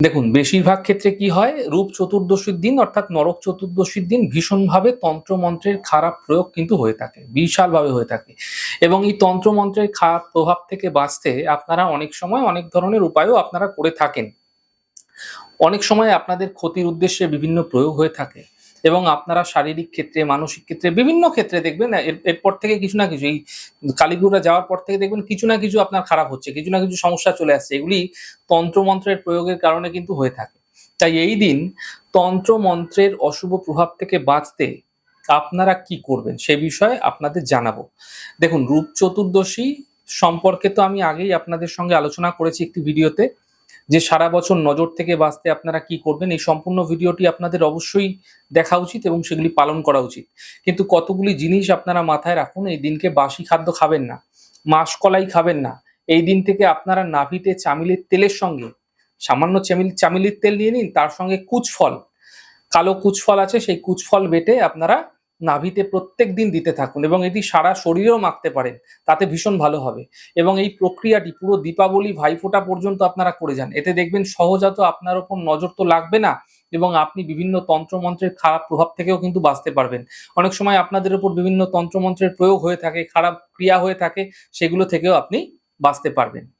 দেখুন, বেশিরভাগ ক্ষেত্রে কি হয়? রূপ চতুর্দশীর দিন অর্থাৎ নরক চতুর্দশীর দিন ভীষণভাবে তন্ত্রমন্ত্রের খারাপ প্রয়োগ কিন্তু হয়ে থাকে, বিশালভাবে হয়ে থাকে। এবং এই তন্ত্রমন্ত্রের খারাপ প্রভাব থেকে বাঁচতে আপনারা অনেক সময় অনেক ধরনের উপায়ও আপনারা করে থাকেন। অনেক সময় আপনাদের ক্ষতির উদ্দেশ্যে বিভিন্ন প্রয়োগ হয়ে থাকে। এবং আপনারা শারীরিক ক্ষেত্রে, মানসিক ক্ষেত্রে বিভিন্ন ক্ষেত্রে দেখবেন, এর- এরপর থেকে কিছু না কিছু, এই কালীপুরা যাওয়ার পর থেকে দেখবেন কিছু না কিছু আপনার খারাপ হচ্ছে, কিছু না কিছু সমস্যা চলে আসছে। এগুলি তন্ত্রমন্ত্রের প্রয়োগের কারণে কিন্তু হয়ে থাকে। তাই এই দিন তন্ত্রমন্ত্রের অশুভ প্রভাব থেকে বাঁচতে আপনারা কি করবেন সে বিষয়ে আপনাদের জানাব। দেখুন, রূপ চতুর্দশী সম্পর্কে তো আমি আগেই আপনাদের সঙ্গে আলোচনা করেছি একটি ভিডিওতে। যে সারা বছর নজর থেকে বাঁচতে আপনারা কি করবেন, এই সম্পূর্ণ ভিডিওটি আপনাদের অবশ্যই দেখা উচিত এবং সেগুলি পালন করা উচিত। কিন্তু কতগুলি জিনিস আপনারা মাথায় রাখুন, এই দিনকে বাসি খাদ্য খাবেন না মাসকলাই খাবেন না। এই দিন থেকে আপনারা নাভিতে চামিলের তেলের সঙ্গে, সামান্য চামিল, চামিলির তেল নিয়ে নিন, তার সঙ্গে কুচফল, কালো কুচফল আছে, সেই কুচফল বেটে আপনারা নাভিতে প্রত্যেক দিন দিতে থাকুন এবং এটি সারা শরীরেও মাখতে পারেন, তাতে ভীষণ ভালো হবে। এবং এই প্রক্রিয়াটি পুরো দীপাবলি ভাইফোঁটা পর্যন্ত আপনারা করে যান। এতে দেখবেন সহজাত আপনার ওপর নজর তো লাগবে না এবং আপনি বিভিন্ন তন্ত্রমন্ত্রের খারাপ প্রভাব থেকেও কিন্তু বাঁচতে পারবেন। অনেক সময় আপনাদের উপর বিভিন্ন তন্ত্রমন্ত্রের প্রয়োগ হয়ে থাকে, খারাপ ক্রিয়া হয়ে থাকে, সেগুলো থেকেও আপনি বাঁচতে পারবেন।